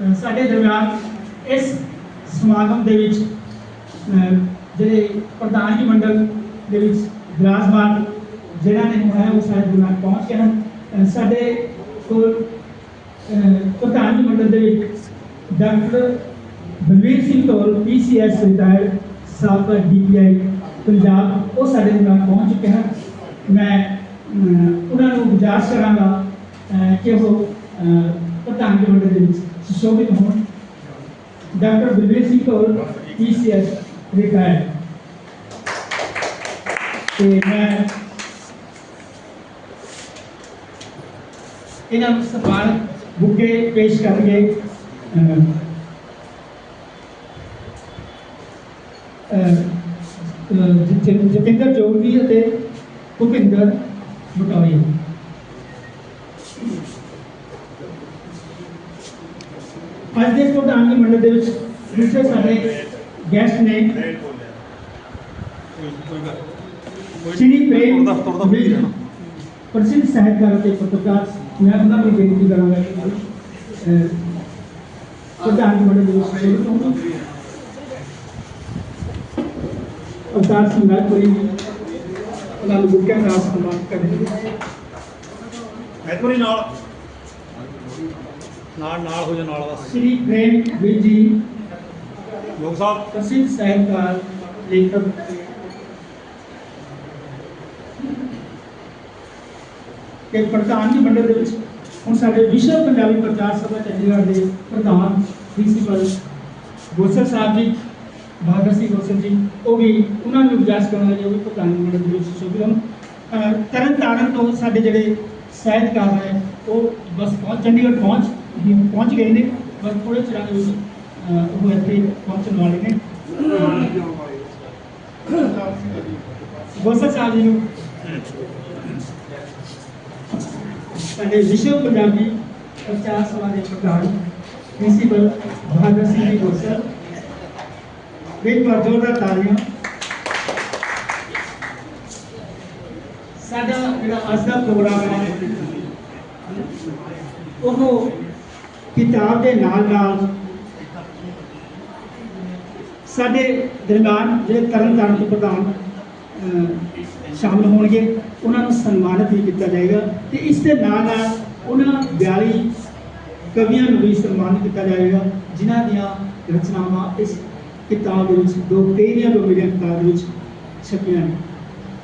ਅ, ਸਾਡੇ ਦਰਮਿਆਨ ਇਸ ਸਮਾਗਮ ਦੇ ਵਿੱਚ ਅ, ਜਿਹੜੇ ਪ੍ਰਧਾਨ ਜੀ ਮੰਡਲ ਦੇ ਵਿੱਚ ਵਿਰਾਜਮਾਨ ਜਿਨ੍ਹਾਂ ਨੇ ਹੁਣ ਹੈ ਉਹ ਸਾਡੇ ਦਰਮਿਆਨ ਪਹੁੰਚ ਗਏ ਹਨ। ਅ, ਸਾਡੇ ਕੋਲ ਅ, ਪ੍ਰਧਾਨ ਜੀ ਮੰਡਲ ਦੇ ਵਿੱਚ doctor Balvir Singh Dhol PCS retired ਸਾਬਕਾ ਡੀਪੀਆਈ ਪੰਜਾਬ ਉਹ ਸਾਡੇ ਨਾਲ ਪਹੁੰਚ ਚੁੱਕੇ ਹਨ। ਮੈਂ ਅਹ, ਉਹਨਾਂ ਨੂੰ ਗੁਜ਼ਾਰਿਸ਼ ਕਰਾਂਗਾ ਅਹ, ਕਿ ਉਹ ਅਹ, ਪ੍ਰਧਾਨ ਜੀ ਮੰਡਲ ਦੇ ਵਿੱਚ ਸੁਸ਼ੋਭਿਤ ਹੋਣ doctor Balvir Singh Dhol PCS retired ਤੇ ਮੈਂ ਇਹਨਾਂ ਨੂੰ ਸਨਮਾਨ ਬੁੱਕੇ ਪੇਸ਼ ਕਰਨਗੇ ਅਹ, ਅਹ, ਅਹ, ਜ- ਜ- ਜਤਿੰਦਰ ਜੋਗੀ ਅਤੇ ਭੁਪਿੰਦਰ ਬਟੋਈ ਅੱਜ ਦੇ ਪ੍ਰਧਾਨ ਜੀ ਮੰਡਲ ਦੇ ਵਿੱਚ ਦੂਸਰੇ ਸਾਡੇ ਗੈਸਟ ਨੇ ਸ਼੍ਰੀ ਪ੍ਰੇਮ ਤੁਰਦਾ- ਤੁਰਦਾ ਵੀ ਰਹਿਣਾ। ਪ੍ਰਸਿੱਧ ਸਾਹਿਤਕਾਰ ਅਤੇ ਪੱਤਰਕਾਰ ਮੈਂ ਉਹਨਾਂ ਨੂੰ ਬੇਨਤੀ ਕਰਾਂਗਾ ਕਿ ਅਹ, ਪ੍ਰਧਾਨ ਜੀ ਮੰਡਲ ਦੇ ਵਿੱਚ ਸ਼ਾਮਿਲ ਹੋਣ ਅਵਤਾਰ ਸਿੰਘ ਨਾਗਪੁਰੀ ਜੀ ਉਹਨਾਂ ਨੂੰ ਬੁੱਕਿਆਂ ਨਾਲ ਸਨਮਾਨ ਕਰਦੇ ਐਤਵਾਰੀ ਨਾਲ ਨਾਲ ਨਾਲ ਹੋ ਜਾ ਨਾਲ ਬਸ। ਸ਼੍ਰੀ ਪ੍ਰੇਮ ਵੀਰ ਜੀ ਲੋਕ ਸਾਹਿਬ। ਪ੍ਰਸਿੱਧ ਸਾਹਿਤਕਾਰ ਲੇਖਕ। ਤੇ ਪ੍ਰਧਾਨ ਜੀ ਮੰਡਲ ਦੇ ਵਿੱਚ ਹੁਣ ਸਾਡੇ ਵਿਸ਼ਵ ਪੰਜਾਬੀ ਪ੍ਰਚਾਰ ਸਭਾ ਚੰਡੀਗੜ੍ਹ ਦੇ ਪ੍ਰਧਾਨ ਪ੍ਰਿੰਸੀਪਲ ਗੋਸਰ ਸਾਹਿਬ ਜੀ ਬਹਾਦਰ ਸਿੰਘ ਗੋਸਰ ਜੀ ਉਹ ਵੀ ਉਹਨਾਂ ਨੂੰ ਗੁਜ਼ਾਰਿਸ਼ ਕਰਾਂਗਾ ਜੀ ਉਹ ਵੀ ਪ੍ਰਧਾਨ ਮੰਡਲ ਦੇ ਵਿੱਚ ਸ਼ੁਭੀ ਹੋਣ ਅਹ ਤਰਨ ਤਾਰਨ ਤੋਂ ਸਾਡੇ ਜਿਹੜੇ ਸਾਹਿਤਕਾਰ ਨੇ ਉਹ ਬਸ ਪਹੁੰਚ ਚੰਡੀਗੜ੍ਹ ਪਹੁੰਚ ਪਹੁੰਚ ਗਏ ਨੇ ਬਸ ਥੋੜੇ ਚਿਰਾਂ ਦੇ ਵਿੱਚ ਅਹ ਉਹ ਇੱਥੇ ਪਹੁੰਚਣ ਵਾਲੇ ਨੇ ਗੋਸਰ ਸਾਹਿਬ ਜੀ ਨੂੰ ਸਾਡੇ ਵਿਸ਼ਵ ਪੰਜਾਬੀ ਪ੍ਰਚਾਰ ਸਭਾ ਦੇ ਪ੍ਰਧਾਨ ਪ੍ਰਿੰਸੀਪਲ ਬਹਾਦਰ ਸਿੰਘ ਜੀ ਗੋਸਰ ਇੱਕ ਵਾਰ ਜ਼ੋਰਦਾਰ ਤਾਲੀਆਂ ਸਾਡਾ ਜਿਹੜਾ ਅੱਜ ਦਾ ਪ੍ਰੋਗਰਾਮ ਹੈ ਉਹ ਕਿਤਾਬ ਦੇ ਨਾਲ ਨਾਲ ਸਾਡੇ ਦਰਮਿਆਨ ਜਿਹੜੇ ਤਰਨ ਤਾਰਨ ਤੋਂ ਪ੍ਰਧਾਨ ਅਹ, ਸ਼ਾਮਲ ਹੋਣਗੇ ਉਹਨਾਂ ਨੂੰ ਸਨਮਾਨਿਤ ਵੀ ਕੀਤਾ ਜਾਏਗਾ ਤੇ ਇਸ ਦੇ ਨਾਲ ਨਾਲ ਉਹਨਾਂ 42 ਕਵੀਆਂ ਨੂੰ ਵੀ ਸਨਮਾਨਿਤ ਕੀਤਾ ਜਾਏਗਾ ਜਿਨ੍ਹਾਂ ਦੀਆਂ ਰਚਨਾਵਾਂ ਇਸ ਕਿਤਾਬ ਦੇ ਵਿੱਚ ਦੋ ਤੇਰੀਆਂ ਦੋ ਮੇਰੀਆਂ ਕਿਤਾਬ ਦੇ ਵਿੱਚ ਛਪੀਆਂ ਨੇ।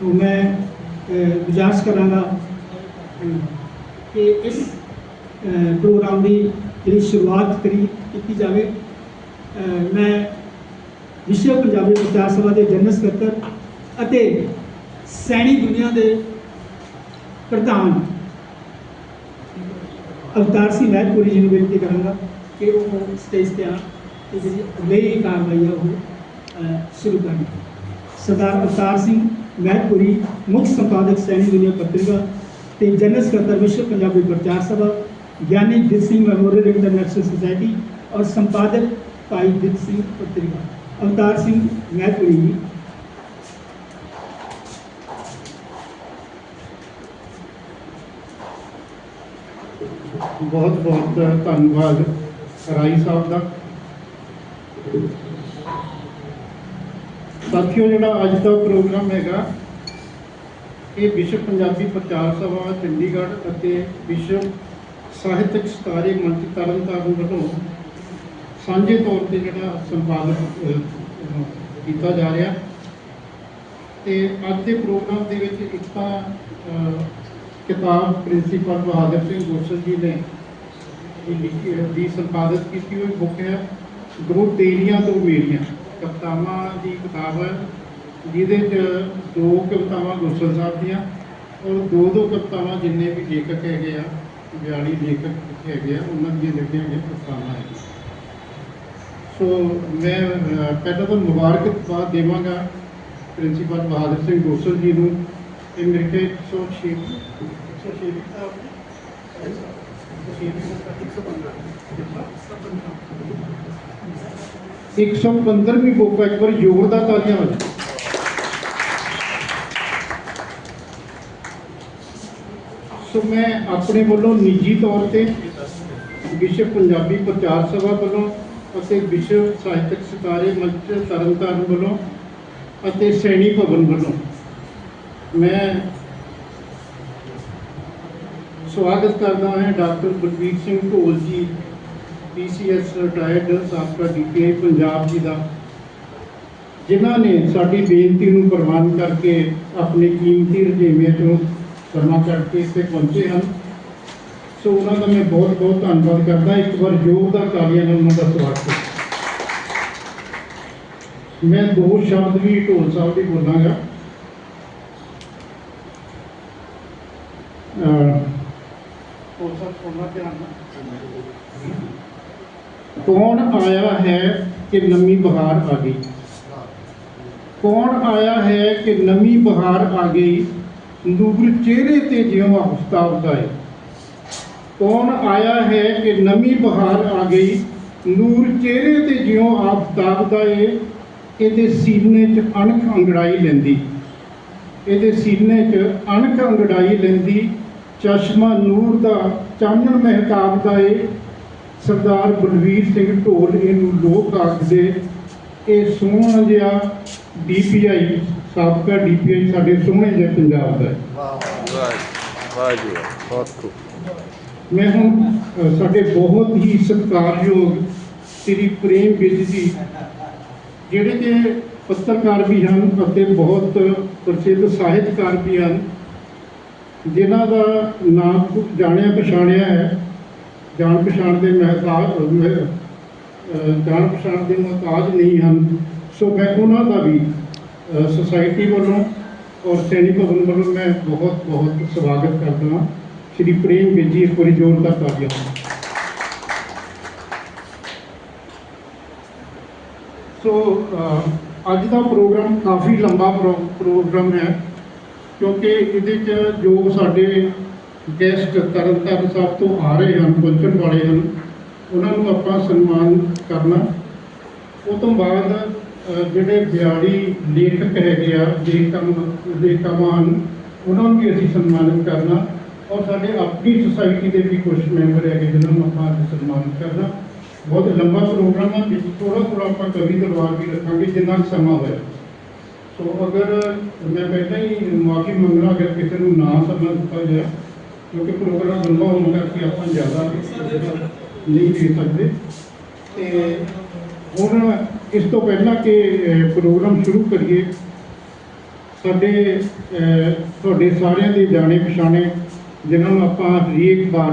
ਤੋਂ ਮੈਂ ਗੁਜ਼ਾਰਿਸ਼ ਕਰਾਂਗਾ ਕਿ ਇਸ ਪ੍ਰੋਗਰਾਮ ਦੀ ਜਿਹੜੀ ਸ਼ੁਰੂਆਤ ਕਰੀ ਕੀਤੀ ਜਾਵੇ ਮੈਂ ਵਿਸ਼ਵ ਪੰਜਾਬੀ ਪ੍ਰਚਾਰ ਸਭਾ ਦੇ ਜਨਰਲ ਸਕੱਤਰ ਅਤੇ ਸੈਣੀ ਦੁਨੀਆ ਦੇ ਪ੍ਰਧਾਨ ਅਵਤਾਰ ਸਿੰਘ ਮਹਿਤਪੁਰੀ ਜੀ ਨੂੰ ਬੇਨਤੀ ਕਰਾਂਗਾ ਕਿ ਉਹ ਸਟੇਜ ਤੇ ਆ ਤੇ ਜਿਹੜੀ ਅਗਲੀ ਕਾਰਵਾਈ ਆ ਉਹ ਸ਼ੁਰੂ ਕਰਨ। ਸਰਦਾਰ ਅਵਤਾਰ ਸਿੰਘ ਮਹਿਤਪੁਰੀ ਮੁੱਖ ਸੰਪਾਦਕ ਸੈਣੀ ਦੁਨੀਆ ਪੱਤਰਿਕਾ ਤੇ ਜਨਰਲ ਸਕੱਤਰ ਵਿਸ਼ਵ ਪੰਜਾਬੀ ਪ੍ਰਚਾਰ ਸਭਾ Giani Dit Singh memorial international society ਔਰ ਸੰਪਾਦਕ ਭਾਈ ਦਿਤ ਸਿੰਘ ਪੱਤਰਿਕਾ ਅਵਤਾਰ ਸਿੰਘ ਮਹਿਤਪੁਰੀ ਜੀ ਬਹੁਤ ਬਹੁਤ ਧੰਨਵਾਦ ਰਾਈ ਸਾਹਿਬ ਦਾ ਸਾਥੀਓ ਜਿਹੜਾ ਅੱਜ ਦਾ ਪ੍ਰੋਗਰਾਮ ਹੈਗਾ, ਇਹ ਵਿਸ਼ਵ ਪੰਜਾਬੀ ਪ੍ਰਚਾਰ ਸਭਾ, ਚੰਡੀਗੜ੍ਹ ਅਤੇ ਵਿਸ਼ਵ ਸਾਹਿਤਕ ਸਤਾਰੇ ਮੰਚ ਤਰਨਤਾਰਨ ਵੱਲੋਂ ਸਾਂਝੇ ਤੌਰ ਤੇ ਜਿਹੜਾ ਸੰਪਾਦਕ ਕੀਤਾ ਜਾ ਰਿਹਾ। ਤੇ ਅੱਜ ਦੇ ਪ੍ਰੋਗਰਾਮ ਦੇ ਵਿੱਚ ਇੱਕ ਤਾਂ ਕਿਤਾਬ ਪ੍ਰਿੰਸੀਪਲ ਬਹਾਦਰ ਸਿੰਘ ਗੋਸਲ ਜੀ ਨੇ ਲਿਖੀ ਦੀ ਸੰਪਾਦਿਤ ਕੀਤੀ ਹੋਈ ਬੁੱਕ ਹੈ ਦੋ ਤੇਰੀਆਂ ਦੋ ਮੇਰੀਆਂ। ਕਵਿਤਾਵਾਂ ਦੀ ਕਿਤਾਬ ਹੈ, ਜਿਹਦੇ 'ਚ ਦੋ ਕਵਿਤਾਵਾਂ ਗੋਸਲ ਸਾਹਿਬ ਦੀਆਂ ਔਰ ਦੋ ਦੋ ਕਵਿਤਾਵਾਂ ਜਿੰਨੇ ਵੀ ਲੇਖਕ ਹੈਗੇ ਆ 42 ਲੇਖਕ ਹੈਗੇ ਆ ਉਹਨਾਂ ਦੀਆਂ ਲਿਖੀਆਂ ਗਈਆਂ ਕਵਿਤਾਵਾਂ ਹੈ ਸੋ ਮੈਂ ਪਹਿਲਾਂ ਤਾਂ ਮੁਬਾਰਕਬਾਦ ਦੇਵਾਂਗਾ ਪ੍ਰਿੰਸੀਪਲ ਬਹਾਦਰ ਸਿੰਘ ਗੋਸਲ ਜੀ ਨੂੰ ਇਹ ਮੇਰੇ ਕੇ 106 106 ਇੱਕ ਸੌ ਪੰਦਰਵੀਂ ਬੁੱਕ ਹੈ, ਇੱਕ ਵਾਰ ਜ਼ੋਰਦਾਰ ਤਾਲੀਆਂ ਵੱਜ ਸੋ ਮੈਂ ਆਪਣੇ ਵੱਲੋਂ ਨਿੱਜੀ ਤੌਰ ਤੇ ਵਿਸ਼ਵ ਪੰਜਾਬੀ ਪ੍ਰਚਾਰ ਸਭਾ ਵੱਲੋਂ ਅਤੇ ਵਿਸ਼ਵ ਸਾਹਿਤਕ ਸਿਤਾਰੇ ਮੰਚ ਤਰਨਤਾਰਨ ਵੱਲੋਂ ਅਤੇ ਸੈਣੀ ਭਵਨ ਵੱਲੋਂ ਮੈਂ ਸਵਾਗਤ ਕਰਦਾ ਹਾਂ doctor Balvir Singh Dhol ji PCS retired ਸਾਬਕਾ ਡੀਪੀਆਈ ਪੰਜਾਬ ਜੀ ਦਾ, ਜਿਨ੍ਹਾਂ ਨੇ ਸਾਡੀ ਬੇਨਤੀ ਨੂੰ ਪ੍ਰਵਾਨ ਕਰਕੇ ਆਪਣੇ ਕੀਮਤੀ ਰੁਝੇਵਿਆਂ ਤੋਂ ਸਮਾਂ ਕੱਢ ਕੇ ਇੱਥੇ ਪਹੁੰਚੇ ਹਨ। ਸੋ ਉਹਨਾਂ ਦਾ ਮੈਂ ਬਹੁਤ ਬਹੁਤ ਧੰਨਵਾਦ ਕਰਦਾ। ਇੱਕ ਵਾਰ ਜ਼ੋਰਦਾਰ ਤਾਲੀਆਂ ਨਾਲ ਉਹਨਾਂ ਦਾ ਸਵਾਗਤ ਹੈ। ਮੈਂ ਦੋ ਸ਼ਬਦ ਵੀ ਢੋਲ ਸਾਹਿਬ ਦੀ ਬੋਲਾਂਗਾ। ਅਹ ਢੋਲ ਸਾਹਿਬ ਸੁਣਨਾ ਧਿਆਨ ਨਾਲ। ਕੌਣ ਆਇਆ ਹੈ ਕਿ ਨਵੀਂ ਬਹਾਰ ਆ ਗਈ? ਕੌਣ ਆਇਆ ਹੈ ਕਿ ਨਵੀਂ ਬਹਾਰ ਆ ਗਈ? ਨੂਰ ਚਿਹਰੇ ਤੇ ਜਿਉਂ ਆਫਤਾਬ ਦਾ ਕੌਣ ਆਇਆ ਹੈ ਕਿ ਨਵੀਂ ਬਹਾਰ ਆ ਗਈ? ਨੂਰ ਚਿਹਰੇ ਤੇ ਜਿਉਂ ਆਫਤਾਬ ਦਾ ਏ। ਇਹਦੇ ਸੀਨੇ 'ਚ ਅਣਖ ਅੰਗੜਾਈ ਲੈਂਦੀ। ਇਹਦੇ ਸੀਨੇ 'ਚ ਅਣਖ ਅੰਗੜਾਈ ਲੈਂਦੀ। ਚਸ਼ਮਾ ਨੂਰ ਦਾ ਚਾਨਣ ਮਹਿਤਾਬ ਦਾ ਏ। ਸਰਦਾਰ ਬਲਵੀਰ ਸਿੰਘ ਢੋਲ ਇਹਨੂੰ ਲੋਕ ਆਖਦੇ। ਇਹ ਸੋਹਣਾ ਜਿਹਾ ਡੀਪੀਆਈ ਸਾਬਕਾ ਡੀਪੀਆਈ ਸਾਡੇ ਸੋਹਣੇ ਜਿਹੇ ਪੰਜਾਬ ਦਾ ਵਾਹ ਵਾਹ ਜੀ ਬਹੁਤ ਖੂਬ। ਮੈਂ ਹੁਣ ਸਾਡੇ ਬਹੁਤ ਹੀ ਸਤਿਕਾਰਯੋਗ ਸ੍ਰੀ ਪ੍ਰੇਮ ਬਿਜ ਜੀ ਜਿਹੜੇ ਕਿ ਪੱਤਰਕਾਰ ਵੀ ਹਨ ਅਤੇ ਬਹੁਤ ਪ੍ਰਸਿੱਧ ਸਾਹਿਤਕਾਰ ਵੀ ਹਨ ਜਿਨ੍ਹਾਂ ਦਾ ਨਾਮ ਜਾਣਿਆ ਪਛਾਣਿਆ ਹੈ। ਜਾਣ ਪਛਾਣ ਦੇ ਮਹਿਤਾਜ ਜਾਣ ਪਛਾਣ ਦੇ ਮੁਹਤਾਜ ਨਹੀਂ ਹਨ ਸੋ ਮੈਂ ਉਹਨਾਂ ਦਾ ਵੀ ਸੁਸਾਇਟੀ ਵੱਲੋਂ ਔਰ ਸੈਣੀ ਭਵਨ ਵੱਲੋਂ ਮੈਂ ਬਹੁਤ ਬਹੁਤ ਸਵਾਗਤ ਕਰਦਾ ਹਾਂ। ਸ਼੍ਰੀ ਪ੍ਰੇਮ ਬੇਜੀ ਇੱਕ ਵਾਰੀ ਜ਼ੋਰਦਾਰ ਤਾਲੀਆਂ ਸੋ ਅੱਜ ਦਾ ਪ੍ਰੋਗਰਾਮ ਕਾਫੀ ਲੰਬਾ ਪ੍ਰੋ- ਪ੍ਰੋਗਰਾਮ ਹੈ, ਕਿਉਂਕਿ ਇਹਦੇ ਚ ਜੋ ਸਾਡੇ ਗੈਸਟ ਤਰਨਤਾਰਨ ਸਾਹਿਬ ਤੋਂ ਆ ਰਹੇ ਹਨ, ਪਹੁੰਚਣ ਵਾਲੇ ਹਨ, ਉਹਨਾਂ ਨੂੰ ਆਪਾਂ ਸਨਮਾਨ ਕਰਨਾ। ਉਹ ਤੋਂ ਬਾਅਦ ਜਿਹੜੇ 42 ਲੇਖਕ ਹੈਗੇ ਆ ਲੇਖਕਾਂ ਲੇਖਕਾਂ ਹਨ ਉਹਨਾਂ ਨੂੰ ਵੀ ਅਸੀਂ ਸਨਮਾਨਿਤ ਕਰਨਾ। ਔਰ ਸਾਡੇ ਆਪਣੀ ਸੁਸਾਇਟੀ ਦੇ ਵੀ ਕੁਝ ਮੈਂਬਰ ਹੈਗੇ, ਜਿਨ੍ਹਾਂ ਨੂੰ ਆਪਾਂ ਅੱਜ ਸਨਮਾਨਿਤ ਕਰਨਾ। ਬਹੁਤ ਲੰਬਾ ਪ੍ਰੋਗਰਾਮ ਹੈ ਵਿੱਚ ਥੋੜਾ ਥੋੜਾ ਆਪਾਂ ਕਵੀ ਦਰਬਾਰ ਵੀ ਰੱਖਾਂਗੇ, ਜਿੰਨਾ ਕੁ ਸਮਾਂ ਹੋਇਆ। ਸੋ ਅਗਰ ਮੈਂ ਪਹਿਲਾਂ ਹੀ ਮਾਫੀ ਮੰਗਣਾ, ਅਗਰ ਕਿਸੇ ਨੂੰ ਨਾ ਸਮਾਂ ਦਿੱਤਾ ਗਿਆ ਕਿਉਂਕਿ ਪ੍ਰੋਗਰਾਮ ਲੰਬਾ ਹੋਣ ਕਰਕੇ ਆਪਾਂ ਜ਼ਿਆਦਾ ਨਹੀਂ ਦੇ ਸਕਦੇ। ਤੇ ਹੁਣ ਇਸ ਤੋਂ ਪਹਿਲਾਂ ਕਿ ਪ੍ਰੋਗਰਾਮ ਸ਼ੁਰੂ ਕਰੀਏ, ਸਾਡੇ ਤੁਹਾਡੇ ਸਾਰਿਆਂ ਦੇ ਜਾਣੇ ਪਛਾਣੇ, ਜਿਨ੍ਹਾਂ ਨੂੰ ਆਪਾਂ ਹਰੇਕ ਵਾਰ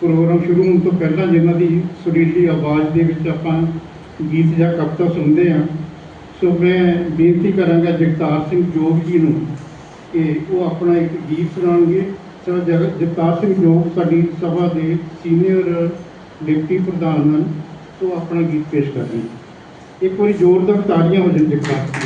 ਪ੍ਰੋਗਰਾਮ ਸ਼ੁਰੂ ਹੋਣ ਤੋਂ ਪਹਿਲਾਂ ਜਿਨ੍ਹਾਂ ਦੀ ਸੁਰੀਲੀ ਆਵਾਜ਼ ਦੇ ਵਿੱਚ ਆਪਾਂ ਗੀਤ ਜਾਂ ਕਵਿਤਾ ਸੁਣਦੇ ਹਾਂ, ਸੋ ਮੈਂ ਬੇਨਤੀ ਕਰਾਂਗਾ ਜਗਤਾਰ ਸਿੰਘ ਜੋਗ ਜੀ ਨੂੰ ਕਿ ਉਹ ਆਪਣਾ ਇੱਕ ਗੀਤ ਸੁਣਾਉਣਗੇ। ਸੋ ਜਗ ਜਗਤਾਰ ਸਿੰਘ ਜੋਗ ਸਾਡੀ ਸਭਾ ਦੇ ਸੀਨੀਅਰ ਡਿਪਟੀ ਪ੍ਰਧਾਨ ਹਨ, ਉਹ ਆਪਣਾ ਗੀਤ ਪੇਸ਼ ਕਰਨਗੇ। ਇੱਕ ਵਾਰੀ ਜ਼ੋਰਦਾਰ ਤਾਲੀਆਂ ਹੋ ਜਾਣ ਜਗਤਾਰ